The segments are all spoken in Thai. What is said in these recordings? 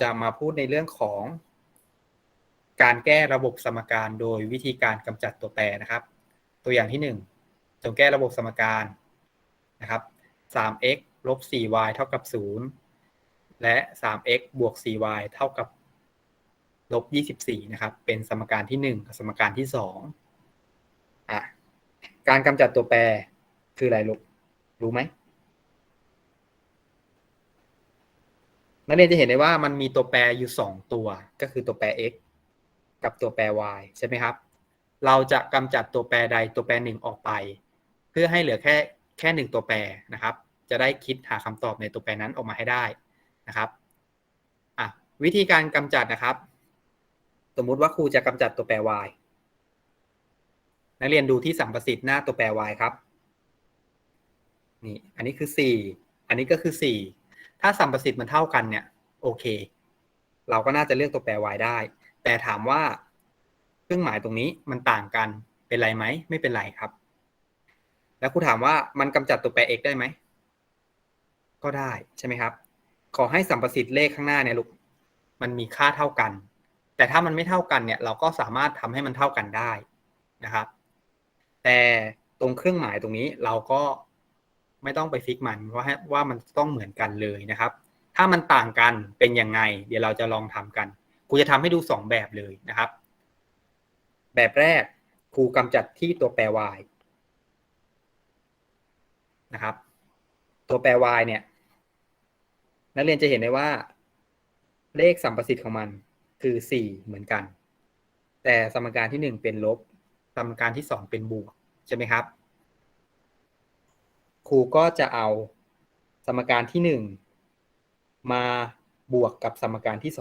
จะมาพูดในเรื่องของ การแก้ระบบสมการโดยวิธีการกำจัดตัวแปรนะครับ ตัวอย่างที่หนึ่งจงแก้ระบบสมการนะครับ 3x ลบ 4y เท่ากับ 0 และ 3x บวก 4y เท่ากับลบ 24 นะครับ เป็นสมการที่ 1 กับสมการที่2อะการกำจัดตัวแปรคืออะไรลูกรู้ไหม นักเรียนจะเห็นได้ว่ามันมีตัวแปรอยู่ 2 ตัว ก็คือตัวแปร x กับตัวแปร y ใช่ไหมครับ เราจะกำจัดตัวแปรใดตัวแปรหนึ่งออกไป เพื่อให้เหลือแค่แค่หนึ่งตัวแปรนะครับ จะได้คิดหาคำตอบในตัวแปรนั้นออกมาให้ได้นะครับอะวิธีการกำจัดนะครับ สมมุติว่าครูจะกำจัดตัวแปร y นักเรียนดูที่สัมประสิทธิ์หน้าตัวแปร y ครับนี่อันนี้คือ 4 อันนี้ก็คือ 4 ถ้าสัมประสิทธิ์มันเท่ากันเนี่ย โอเค เราก็น่าจะเลือกตัวแปร y ได้ แต่ถามว่าเครื่องหมายตรงนี้มันต่างกันเป็นไรไหมไม่เป็นไรครับ แล้วครูถามว่ามันกำจัดตัวแปร x ได้ไหมก็ได้ใช่ไหมครับ ขอให้สัมประสิทธิ์เลขข้างหน้าเนี่ยลูกมันมีค่าเท่ากัน แต่ถ้ามันไม่เท่ากันเนี่ย เราก็สามารถทำให้มันเท่ากันได้นะครับ แต่ตรงเครื่องหมายตรงนี้เราก็ ไม่ต้องไปฟิกมันเพราะว่ามันต้องเหมือนกันเลยนะครับ ถ้ามันต่างกันเป็นยังไง เดี๋ยวเราจะลองทำกันครูจะทำให้ดู 2 แบบเลยนะครับ แบบแรกครูกำจัดที่ตัวแปร y นะครับ ตัวแปร y เนี่ย นักเรียนจะเห็นได้ว่า เลขสัมประสิทธิ์ของมันคือ 4 เหมือนกัน แต่สมการที่ 1 เป็นลบ สมการที่ 2 เป็นบวก ใช่ไหมครับ รูก็จะเอาสมการที่1มาบวกกับสมการที่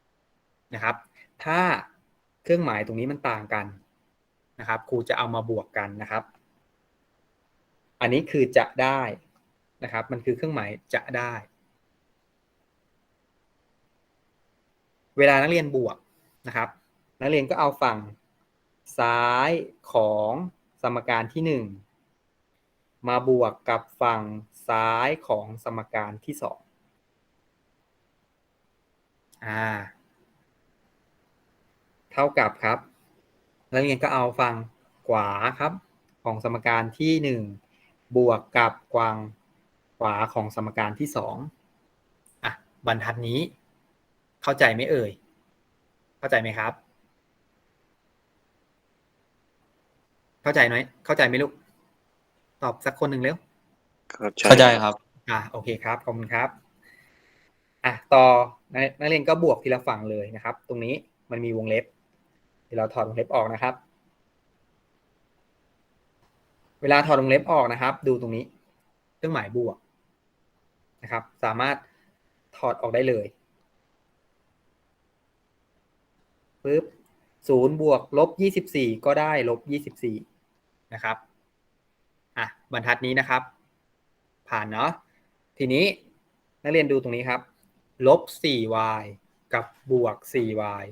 2นะครับ ถ้าเครื่องหมายตรงนี้มันต่างกันนะครับ ครูจะเอามาบวกกันนะครับ อันนี้คือจะได้นะครับ มันคือเครื่องหมายจะได้ เวลานักเรียนบวกนะครับ นักเรียนก็เอาฝั่งซ้ายของสมการที่1 มาบวกกับฝั่งซ้ายของสมการที่2อ่า เท่ากับครับนักเรียนก็เอาฝั่งขวาครับ ของสมการที่1บวกกับกวางขวาของสมการที่2อะบรรทัดนี้ เข้าใจไหมเอ่ย เข้าใจไหมครับ เข้าใจน้อยเข้าใจไหมลูก ตอบสักคนหนึ่งเร็วเข้าใจครับ อ่าโอเคครับขอบคุณครับอะต่อนักเรียนก็บวกทีละฝั่งเลยนะครับ ตรงนี้มันมีวงเล็บเดี๋ยวเราถอดวงเล็บออกนะครับ เวลาถอดวงเล็บออกนะครับ ดูตรงนี้เครื่องหมายบวกนะครับ สามารถถอดออกได้เลยปึ๊บศูนย์บวกลบยี่สิบสี่ก็ได้ลบยี่สิบสี่นะครับ อะบรรทัดนี้นะครับ ผ่านเนาะทีนี้นักเรียนดูตรงนี้ครับลบ 4y กับบวก 4y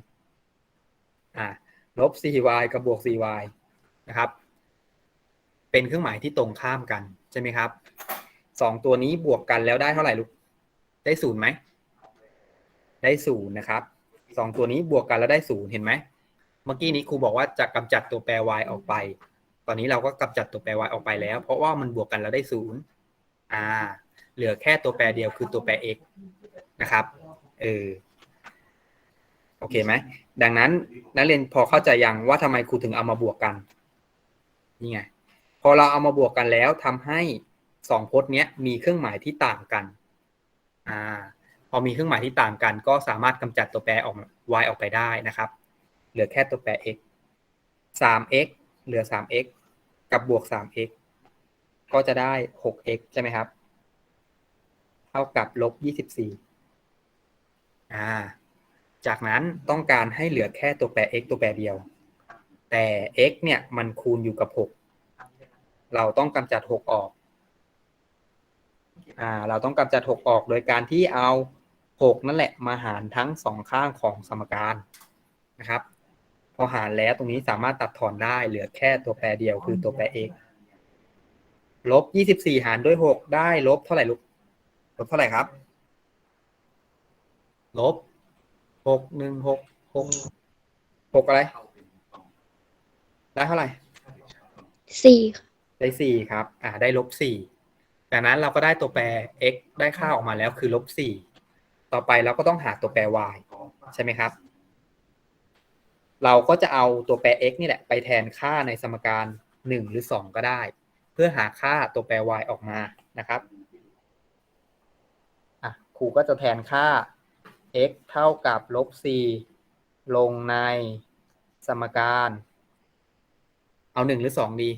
อ่าลบ 4y กับบวก 4y นะครับ เป็นเครื่องหมายที่ตรงข้ามกันใช่ไหมครับสองตัวนี้บวกกันแล้วได้เท่าไหร่ลูก ได้ศูนย์ไหม ได้ศูนย์นะครับสองตัวนี้บวกกันแล้วได้ศูนย์เห็นไหม เมื่อกี้นี้ครูบอกว่าจะกำจัดตัวแปร y ออกไป ตอนนี้เราก็กำจัดตัวแปร y ออกไปแล้ว เพราะว่ามันบวกกันแล้วได้ศูนย์อ่า เหลือแค่ตัวแปรเดียวคือตัวแปร x นะครับเออโอเคไหมดังนั้นนักเรียนพอเข้าใจยังว่าทำไมครูถึงเอามาบวกกันนี่ไงพอเราเอามาบวกกันแล้วทำให้สองพจน์เนี้ยมีเครื่องหมายที่ต่างกันอ่าพอมีเครื่องหมายที่ต่างกัน ก็สามารถกำจัดตัวแปรออก y ออกไปได้นะครับ เหลือแค่ตัวแปร x 3x เหลือ 3x กับบวก 3x ก็จะได้ 6x ใช่ไหมครับ เท่ากับลบ 24 อ่า จากนั้นต้องการให้เหลือแค่ตัวแปร x ตัวแปรเดียว แต่ x เนี่ยมันคูณอยู่กับ 6 เราต้องกำจัด 6 ออก อ่า เราต้องกำจัด 6 ออกโดยการที่เอา 6 นั่นแหละมาหารทั้งสองข้างของสมการนะครับ พอหารแล้วตรงนี้สามารถตัดถอนได้เหลือแค่ตัวแปรเดียวคือตัวแปร x ลบ24หารด้วย6ได้ลบเท่าไหร่ลูกลบเท่าไหร่ครับ ลบหกหนึ่งหกหกหกอะไร ได้เท่าไหร่สี่ค่ะได้สี่ครับ อ่า ได้ลบสี่ดังนั้นเราก็ได้ตัวแปร x ได้ค่าออกมาแล้วคือลบสี่ต่อไปเราก็ต้องหาตัวแปร y ใช่ไหมครับ เราก็จะเอาตัวแปร x นี่แหละไปแทนค่าในสมการ 1 หรือ 2 ก็ได้ เพื่อหาค่าตัวแปร y ออกมานะครับครูก็จะแทนค่า x เท่ากับลบ4ลงในสมการ เอา 1 หรือ 2 ดี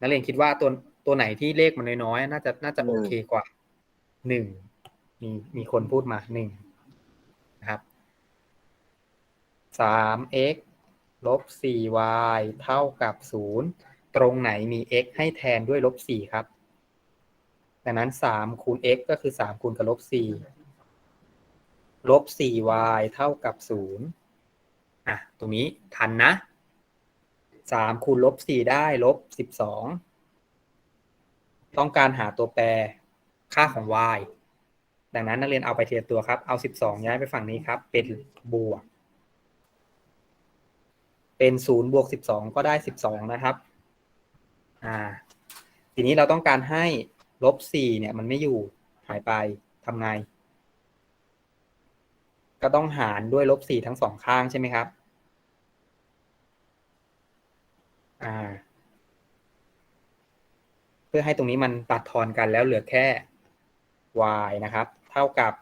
นักเรียนคิดว่าตัวตัวไหนที่เลขมันน้อยๆ น่าจะน่าจะโอเคกว่า 1 มีมีคนพูดมา 1 สาม x ลบสี่ y เท่ากับศูนย์ตรงไหนมี x ให้แทนด้วยลบสี่ครับ ดังนั้นสามคูณ x ก็คือสามคูณกับลบสี่ลบสี่ y เท่ากับศูนย์อะ ตรงนี้ทันนะสามคูณลบสี่ได้ลบสิบสองต้องการหาตัวแปรค่าของ y ดังนั้นนักเรียนเอาไปเทียบตัวครับ เอาสิบสองย้ายไปฝั่งนี้ครับ เป็นบวก เป็นศูนย์บวกสิบสองก็ได้สิบสองนะครับ อ่า ทีนี้เราต้องการให้ลบสี่เนี่ย มันไม่อยู่หายไปทำไง ก็ต้องหารด้วยลบสี่ทั้งสองข้างใช่ไหมครับ อ่า เพื่อให้ตรงนี้มันตัดทอนกันแล้วเหลือแค่ y นะครับ เท่ากับ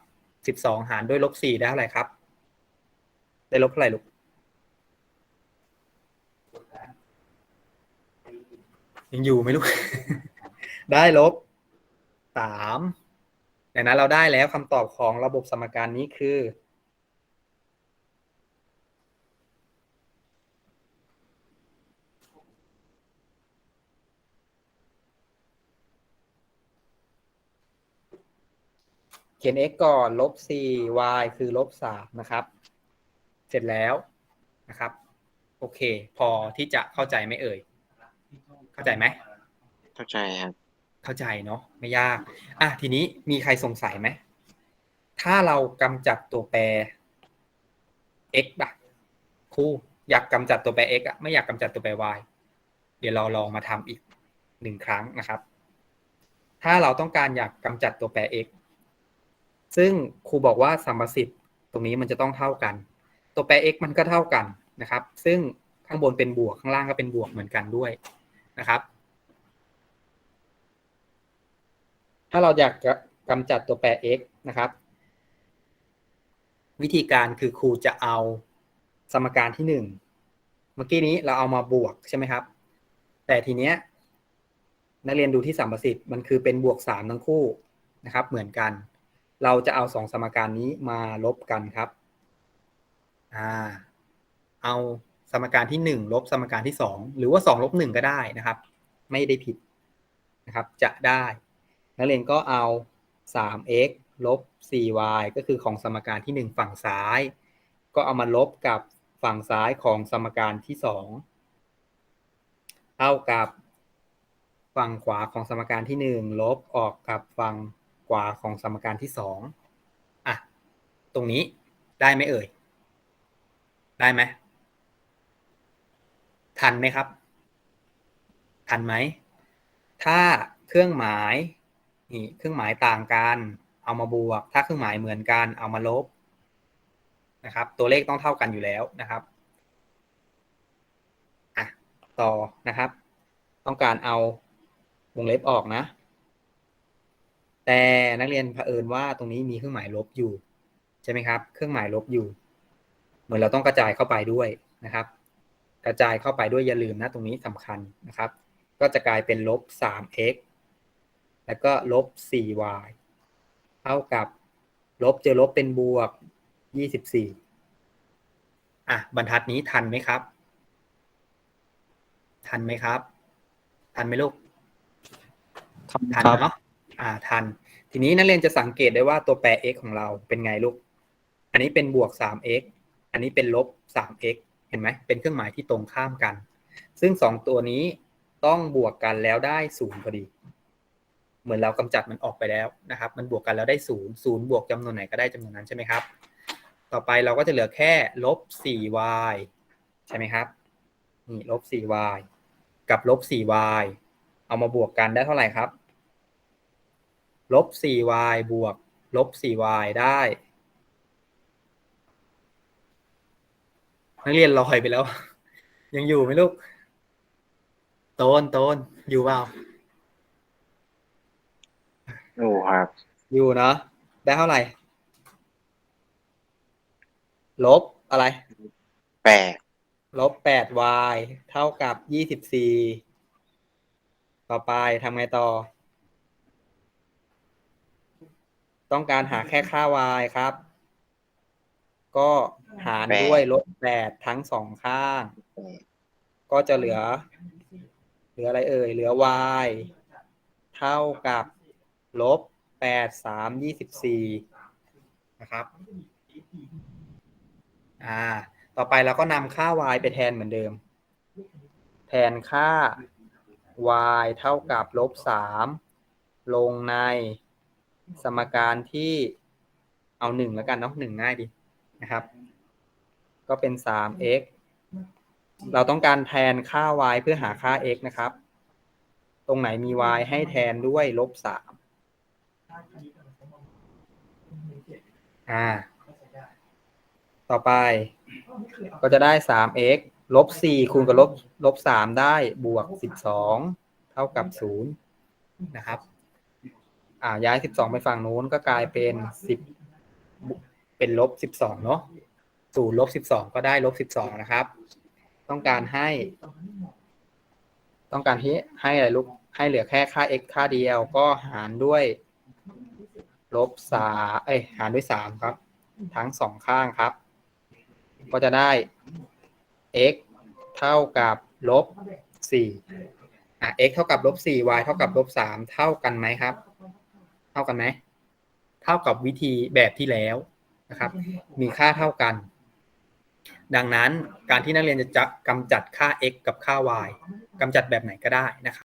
สิบสองหารด้วยลบสี่ได้เท่าไหร่ครับ ได้ลบเท่าไหร่ลูก ยังอยู่ไหมลูก ได้ลบสามดังนั้นเราได้แล้วคำตอบของระบบสมการนี้คือ เขียน x ก่อนลบ 4 y คือลบ 3 นะครับ เสร็จแล้วนะครับ โอเค พอที่จะเข้าใจไหมเอ่ย เข้าใจไหมเข้าใจครับเข้าใจเนาะไม่ยากอะทีนี้มีใครสงสัยไหมถ้าเรากำจัดตัวแปร x อะครูอยากกำจัดตัวแปร x อะไม่อยากกำจัดตัวแปร y เดี๋ยวเราลองมาทำอีกหนึ่งครั้งนะครับ ถ้าเราต้องการอยากกำจัดตัวแปร x ซึ่งครูบอกว่าสัมประสิทธิ์ตรงนี้มันจะต้องเท่ากัน ตัวแปร x มันก็เท่ากันนะครับ ซึ่งข้างบนเป็นบวกข้างล่างก็เป็นบวกเหมือนกันด้วย นะครับ ถ้าเราอยากจะกำจัดตัวแปร x นะครับ วิธีการคือครูจะเอาสมการที่หนึ่งเมื่อกี้นี้เราเอามาบวกใช่ไหมครับ แต่ทีเนี้ยนักเรียนดูที่สัมประสิทธิ์มันคือเป็นบวกสามทั้งคู่นะครับ เหมือนกัน เราจะเอาสองสมการนี้มาลบกันครับ อ่า เอา สมการที่หนึ่งลบสมการที่สองหรือว่าสองลบหนึ่งก็ได้นะครับ ไม่ได้ผิดนะครับ จะได้ นักเรียนก็เอา 3x ลบ 4y ก็คือของสมการที่ 1 ฝั่งซ้าย ก็เอามาลบกับฝั่งซ้ายของสมการที่ 2 เท่ากับฝั่งขวาของสมการที่ 1 ลบออกกับฝั่งขวาของสมการที่ 2อะ ตรงนี้ได้ไหมเอ่ย ได้ไหม ทันไหมครับ ทันไหม ถ้าเครื่องหมายนี่เครื่องหมายต่างกัน เอามาบวก ถ้าเครื่องหมายเหมือนกัน เอามาลบนะครับ ตัวเลขต้องเท่ากันอยู่แล้วนะครับอะต่อนะครับ ต้องการเอาวงเล็บออกนะ แต่นักเรียนเผอิญว่าตรงนี้มีเครื่องหมายลบอยู่ ใช่ไหมครับ เครื่องหมายลบอยู่ เหมือนเราต้องกระจายเข้าไปด้วยนะครับ กระจายเข้าไปด้วยอย่าลืมนะตรงนี้สำคัญนะครับ ก็จะกลายเป็นลบ 3x แล้วก็ลบ 4y เท่ากับลบเจอลบเป็นบวก 24 อะ บรรทัดนี้ทันไหมครับ ทันไหมครับ ทันไหมลูก ทันเนาะอ่าทัน ทีนี้นักเรียนจะสังเกตได้ว่าตัวแปร x ของเราเป็นไงลูก อันนี้เป็นบวก 3x อันนี้เป็นลบ 3x เห็นไหมเป็นเครื่องหมายที่ตรงข้ามกัน ซึ่งสองตัวนี้ต้องบวกกันแล้วได้ศูนย์พอดี เหมือนเรากำจัดมันออกไปแล้วนะครับ มันบวกกันแล้วได้ศูนย์ศูนย์บวกจำนวนไหนก็ได้จำนวนนั้นใช่ไหมครับ ต่อไปเราก็จะเหลือแค่ลบ 4y ใช่ไหมครับ นี่ลบ 4y กับลบ 4y เอามาบวกกันได้เท่าไหร่ครับลบ 4y บวกลบ 4y ได้ นักเรียนลอยไปแล้ว ยังอยู่ไหมลูก โตนโตนอยู่เปล่าโอ้ครับ อยู่เนาะได้เท่าไหร่ ลบอะไร แปด ลบ 8y เท่ากับ24ต่อไปทำไงต่อ ต้องการหาแค่ค่า y ครับ ก็หารด้วยลบ8ทั้งสองข้าง ก็จะเหลือ เหลืออะไรเอ่ย เหลือ y เท่ากับลบ8 3 24นะครับ อ่า ต่อไปเราก็นำค่า y ไปแทนเหมือนเดิม แทนค่า y เท่ากับลบ3ลงในสมการที่เอาหนึ่งแล้วกันเนาะหนึ่งง่ายดี นะครับ ก็เป็น 3x เราต้องการแทนค่า y เพื่อหาค่า x นะครับ ตรงไหนมี y ให้แทนด้วยลบ3อ่า ต่อไป ก็จะได้ 3x ลบ 4 คูณกับลบลบ 3 ได้บวก 12 เท่ากับ 0 นะครับ อ่าย้าย 12 ไปฝั่งนู้นก็กลายเป็น 10 เป็นลบ12เนาะ0ลบ12ก็ได้ลบ12นะครับ ต้องการให้ ต้องการที่ให้อะไรลูกให้เหลือแค่ค่า x ค่าเดียวก็หารด้วยลบสาเอ้ยหารด้วย3ครับ ทั้งสองข้างครับ ก็จะได้ x เท่ากับลบ4อะ x เท่ากับลบ4 y เท่ากับลบ3เท่ากันไหมครับ เท่ากันไหม เท่ากับวิธีแบบที่แล้ว นะครับ มีค่าเท่ากัน ดังนั้นการที่นักเรียนจะจะกำจัดค่า x กับค่า y กำจัดแบบไหนก็ได้นะครับ